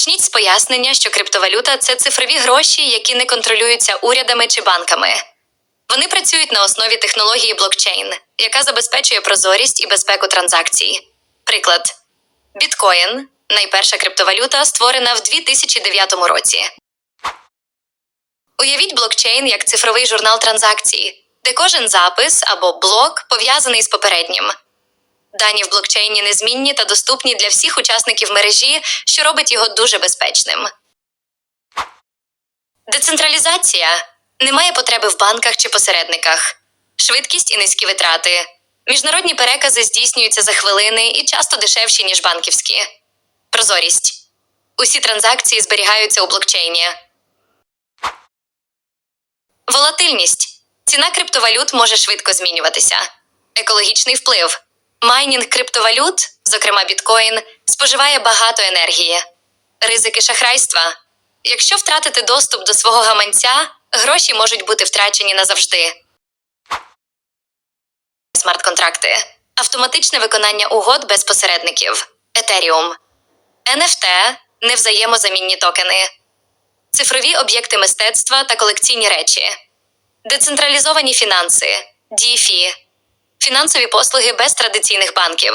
Почніть з пояснення, що криптовалюта це цифрові гроші, які не контролюються урядами чи банками. Вони працюють на основі технології блокчейн, яка забезпечує прозорість і безпеку транзакцій. Приклад: біткоін найперша криптовалюта, створена в 2009 році. Уявіть блокчейн як цифровий журнал транзакцій, де кожен запис або блок пов'язаний з попереднім. Дані в блокчейні незмінні та доступні для всіх учасників мережі, що робить його дуже безпечним. Децентралізація немає потреби в банках чи посередниках, швидкість і низькі витрати. Міжнародні перекази здійснюються за хвилини і часто дешевші, ніж банківські. Прозорість. Усі транзакції зберігаються у блокчейні. Волатильність. Ціна криптовалют може швидко змінюватися. Екологічний вплив. Майнінг криптовалют, зокрема біткоін, споживає багато енергії. Ризики шахрайства. Якщо втратити доступ до свого гаманця, гроші можуть бути втрачені назавжди. Смарт-контракти. Автоматичне виконання угод без посередників. Етеріум. NFT – невзаємозамінні токени. Цифрові об'єкти мистецтва та колекційні речі. Децентралізовані фінанси. DeFi. Фінансові послуги без традиційних банків.